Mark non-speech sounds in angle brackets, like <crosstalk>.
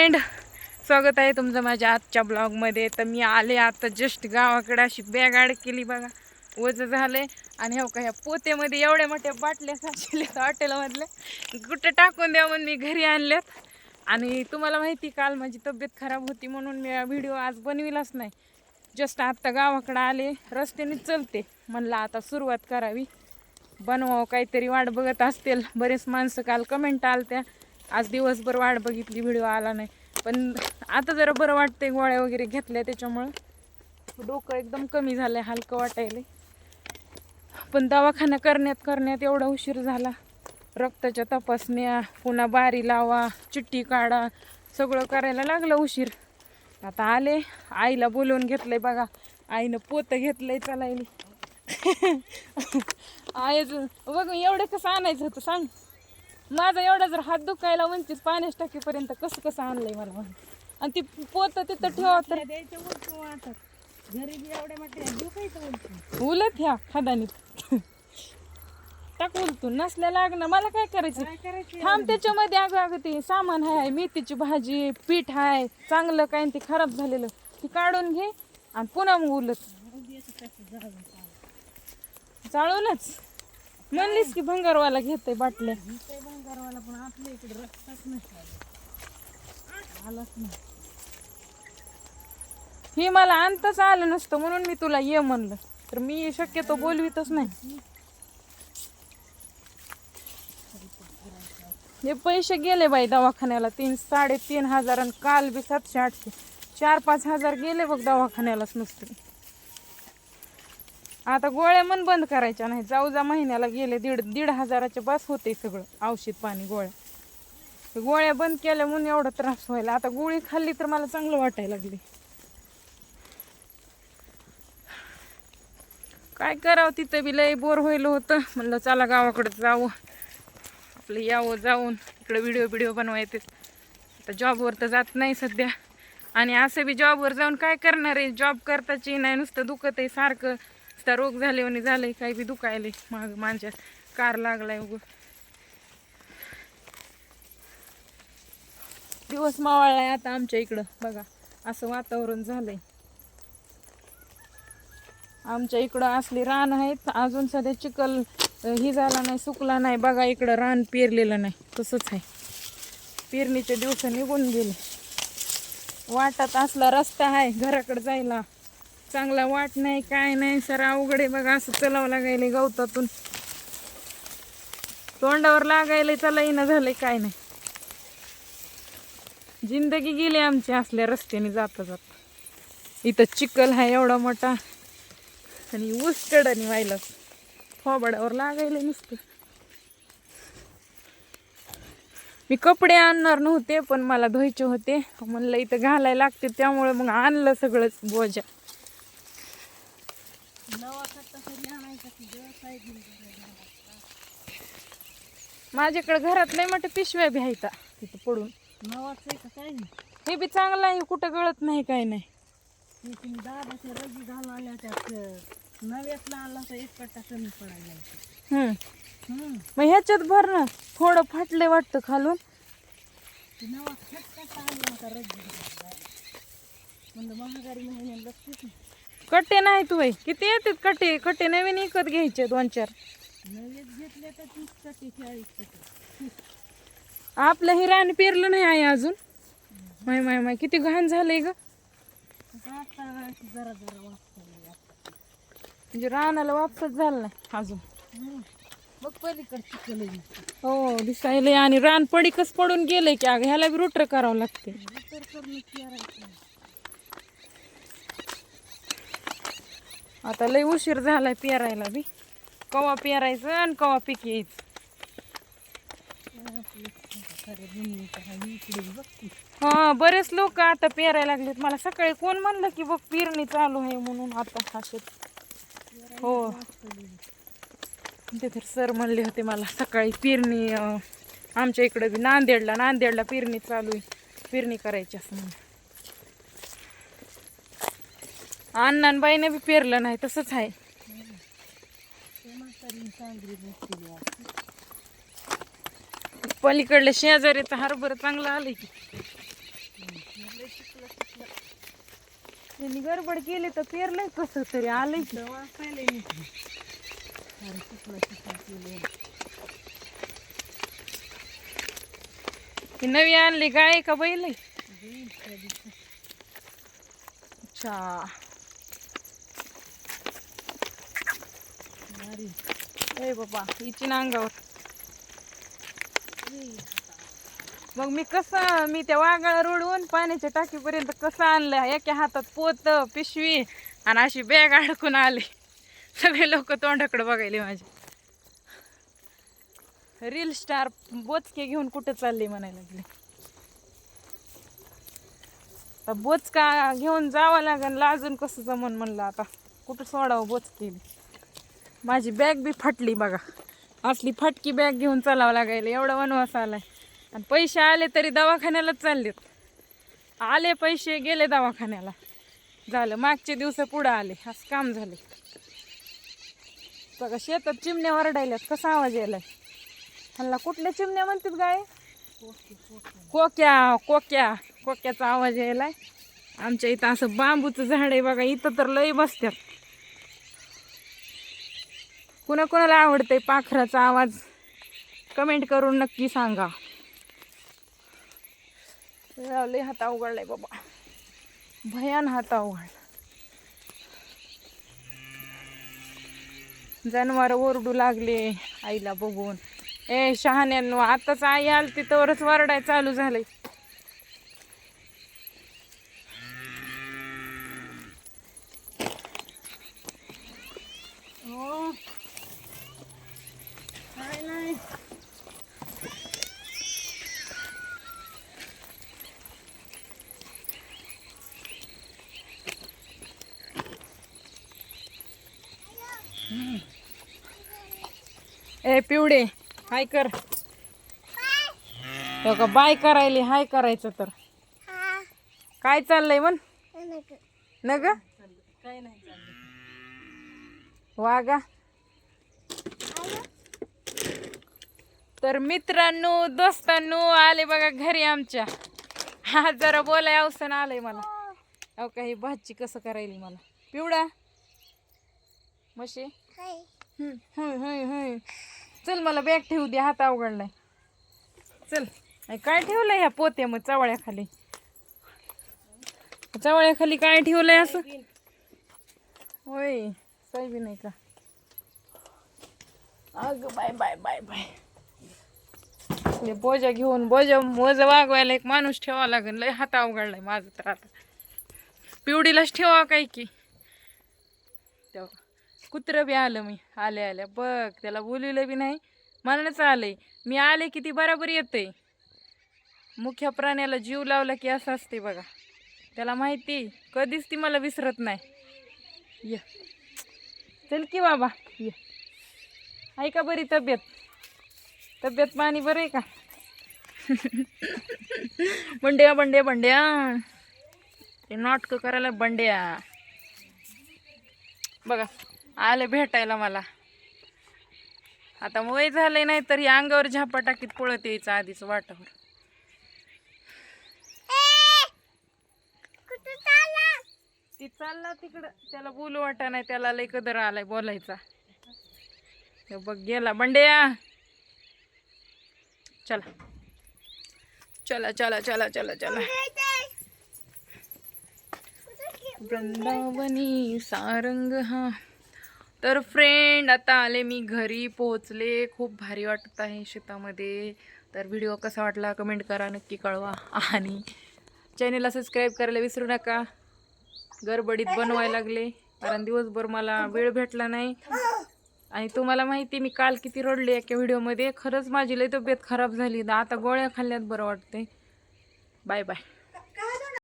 Friend स्वागत आहे तुमचं माझ्या आजच्या ब्लॉगमध्ये तर मी आले आता जस्ट गावाकडे अशी बॅग आड केली बघा. वज झाले आणि हो का ह्या पोत्यामध्ये एवढ्या मोठ्या बाटल्या साचलेत हॉटेलमधल्या कुठं टाकून द्या म्हणून मी घरी आणल्यात. आणि तुम्हाला माहिती काल माझी तब्येत खराब होती म्हणून मी व्हिडिओ आज बनविलाच नाही. जस्ट आत्ता गावाकडं आले रस्त्याने चलते. म्हणलं आता सुरुवात करावी. बनवावं काहीतरी वाट बघत असतील. बरेच माणसं काल कमेंट आलत्या. आज दिवसभर वाट बघितली व्हिडिओ आला नाही. पण आता जरा बरं वाटतंय गोळ्या वगैरे घेतल्या त्याच्यामुळं. डोकं एकदम कमी झालंय हलकं वाटायला पण दवाखाना करण्यात करण्यात एवढा उशीर झाला. रक्ताच्या तपासण्या पुन्हा बारी लावा चिठ्ठी काढा सगळं करायला लागलं उशीर. आता आले आईला बोलवून घेतलंय बघा. आईनं पोतं घेतलंय चालायली. <laughs> आईच बघ एवढं कसं आणायचं होतं सांग. माझा एवढा जर हात दुखायला वंचित पाण्याच टाकीपर्यंत कसं कसं आणलंय मला म्हणून. आणि ती पोत तिथं ठेवा तर. द्यायचं उलटून वाटत घरी बी एवढ्या मोठ्या दुखायचं उलटून. उलट ह्या खादानीत टाक उलटून नसल्या लागणार मला काय करायचं? काय करायचं थांब त्याच्यामध्ये अगं अगं ते सामान आहे मेथीची भाजी पीठ आहे चांगलं काय ते खराब झालेलं. ती काढून घे आणि पुन्हा मग उलट. उद्याचं कसं झालं चाळूनच म्हणलीस की भंगारवाला घेतोय बाटल्या. ते बंगारवाला पण आपल्या इकडे रस्ताच नाही आलाच नाही. हे मला आणताच आलं नसतं म्हणून मी तुला ये म्हणलं. तर मी शक्यतो बोलवीतच नाही. हे पैसे गेले बाई दवाखान्याला. तीन साडेतीन हजार आणि काल बी सातशे आठशे. चार पाच हजार गेले बघ दवाखान्यालाच नुसते. आता गोळ्या मन बंद करायच्या नाही जाऊ जा महिन्याला गेले दीड दीड हजाराच्या बस होते सगळं औषध पाणी गोळ्या. गोळ्या बंद केल्या म्हणून एवढा त्रास व्हायला. आता गोळी खाल्ली तर मला चांगलं वाटायला लागली. काय करावं तिथं बी लय बोर व्हायला होतं. म्हणलं चला गावाकडे जावं. आपलं यावं जाऊन. इकडे व्हिडिओ बिडिओ बनवायचे. आता जॉबवर तर जात नाही सध्या. आणि असं बी जॉबवर जाऊन काय करणार आहे? जॉब करताची नाही नुसतं दुखत आहे सारखं. नुसता रोग झाले आणि झालंय काही बी दुखायले माग माझ्या कार लागलाय उग. दिवस मावळलाय आता आमच्या इकडं. बघा असं वातावरण झालंय. आमच्या इकडं असली रान आहेत. अजून सध्या चिखल ही झाला नाही सुकला नाही. बघा इकडं रान पेरलेलं नाही. तसंच आहे. पेरणीचे दिवस निघून गेले. वाटात असला रस्ता आहे घराकडे जायला. चांगला वाट नाही काय नाही सर अवघड आहे बघा असं चलावं लागायला गवतातून. तोंडावर लागायला चला येणं झालंय काय नाही. जिंदगी गेली आमची असल्या रस्त्याने जाता जाता. इथं चिखल आहे एवढा मोठा. आणि ऊस आणि व्हायला. फोबाडावर लागायला नुसतं. मी कपडे आणणार नव्हते पण मला धुवायचे होते. म्हणलं इथं घालायला लागते त्यामुळे मग आणलं सगळंच बोजा नवा कट्टा तरी आणायचा की दिवस आहे घेऊन जायला. माझ्याकडे घरात लय मोठ्या पिशव्या बी आहेत तिथं पडून. हे बी चांगलं आहे कुठं गळत नाही काय नाही. तुम्ही दादाच्या रजी घालून आल्या त्यात नव्यातला आणला तर एक कट्टा कमी पडायला मग ह्याच्यात भर ना थोडं फाटले वाटतं खालून. नवा कट्टा आणला होता रजी महागारी महिन्याला लक्षच नाही कट्टे नाही तू बाई. किती येतात कट्टे? कट्टे नवीन विकत घ्यायचे दोन चार. नवेच घेतले तर तीस कट्टे चाळीस कट्टे आपलं हे रान पेरलं नाही आहे अजून. माय माय माय किती घाण झालंय ग. जरा जरा म्हणजे रानाला वापस झालं नाही अजून. बघ पलीकडे. हो दिसायलंय आणि रान पडीकच पडून गेलंय की अगं ह्याला बी रुटर करावं लागते विचार करणं करायचं आता लई उशीर झालाय पेरायला बी. कवा पेरायचं आणि कवा पीक यायचं. हा बघ बरेच लोक आता पेरायला लागलेत. मला सकाळी कोण म्हणलं की बघ पेरणी चालू आहे म्हणून आता असेच हो. ते तर सर म्हणले होते मला सकाळी पेरणी आमच्या इकडे बी नांदेडला नांदेडला पेरणी चालू आहे. पेरणी करायची असं म्हणून. अण्णांबाईनं बी पेरलं नाही तसंच आहे. पलीकडल्या शेजारीचं हरभर चांगलं आलंय की त्यांनी गडबड केली तर पेरलंय कसं तरी आलंय ही नवी आणली गाय का बैल. अच्छा अरे बाबा हिची ना अंगावर. मग मी कसं मी त्या वाघाला रोडवून पाण्याच्या टाकीपर्यंत कसं आणलं? एका हातात पोत पिशवी आणि अशी बॅग अडकून आली. सगळे लोक तोंडाकडे बघायले माझे. रील स्टार बोचके घेऊन कुठं चालले म्हणायला लागले. आता बोचका घेऊन जावं लागेल लाजून कसं जमन म्हणलं आता. कुठं सोडावं बोचके माझी बॅग बी फाटली बघा. असली फाटकी बॅग घेऊन चालावं लागायला. एवढा वनवास आलाय. आणि पैसे आले तरी दवाखान्यालाच चाललेत. आले पैसे गेले दवाखान्याला. झालं मागचे दिवस पुढं आले. असं काम झाले. बघा शेतात चिमण्या वरडायल्यात. कसा आवाज यायलाय? हल्ला कुठल्या चिमण्या म्हणतात गाय? कोक्या कोक्या. कोक्याचा आवाज यायलाय. आमच्या इथं असं बांबूचं झाड आहे बघा. इथं तर लई बसत्यात. कुणा कुणाला आवडतंय पाखराचा आवाज? कमेंट करून नक्की सांगा. लय हात अवघडलाय बाबा. भयान हात अवघड जनावर ओरडू लागले आईला बघून. ए शहाण्यांनो आताच आई आलती तरच वरडाय चालू झालंय. हो. ए पिवडे हाय कर. हो का बाय करायली हाय करायचं तर. काय चाललंय म्हण? न ग काय नाही चाललं वागा तर मित्रांनो दोस्तांनो आले बघा घरी आमच्या. हा जरा बोलाय अवसन आलंय मला. अहो काही भाजी कसं करायली मला. पिवडा मशी हम्म, होय होय होय चल मला बॅग ठेवू दे हात अवघडलाय. चल. अय, काय ठेवलंय ह्या पोत्या मग चवळ्याखाली? चवळ्याखाली काय ठेवलंय असं? होय सोयाबीन आहे का? अग बाय बाय बाय बाय. बोजा घेऊन बोजा मोज वागवायला एक माणूस ठेवावा लागेल. लय हात अवघडलाय माझं तर आता. पिवडीलाच ठेवा काय की? तेव्हा कुत्रं बी आलं मी आले आल्या. बघ त्याला बोलवलं बी नाही मनानच आलंय. मी आले की ती बराबर येते मुख्य प्राण्याला जीव लावला की असं असते बघा. त्याला माहिती कधीच ती मला विसरत नाही. ये. चल की बाबा ये. आहे का बरी तब्येत? तब्येत पाणी बरं आहे का? बंड्या बंड्या बंड्या. ते नाटकं करायला बंड्या. बघा आले भेटायला मला. आता वय झालंय नाही तरी अंगावर झापा टाकीत पळत यायचं आधीच वाटावर. ती चालला तिकडं. त्याला बोलू वाटा नाही त्याला लय कदर आलाय बोलायचा. बघ गेला. बंड्या! चला. चला चला चला चला चला. वृंदावनी सारंग हा. तर फ्रेंड आता आले मी घरी पोहोचले. खूप भारी वाटत आहे शेतामध्ये. तर व्हिडिओ कसा वाटला कमेंट करा नक्की कळवा. आणि चॅनेलला सबस्क्राईब करायला विसरू नका. गडबडीत बनवायला लागले. कारण दिवसभर मला वेळ भेटला नाही. आणि तुम्हाला माहिती मी काल किती रडले एका व्हिडिओमध्ये. खरंच माझी लई तब्येत खराब झाली. आता गोळ्या खाल्ल्यात बरं वाटते बाय बाय.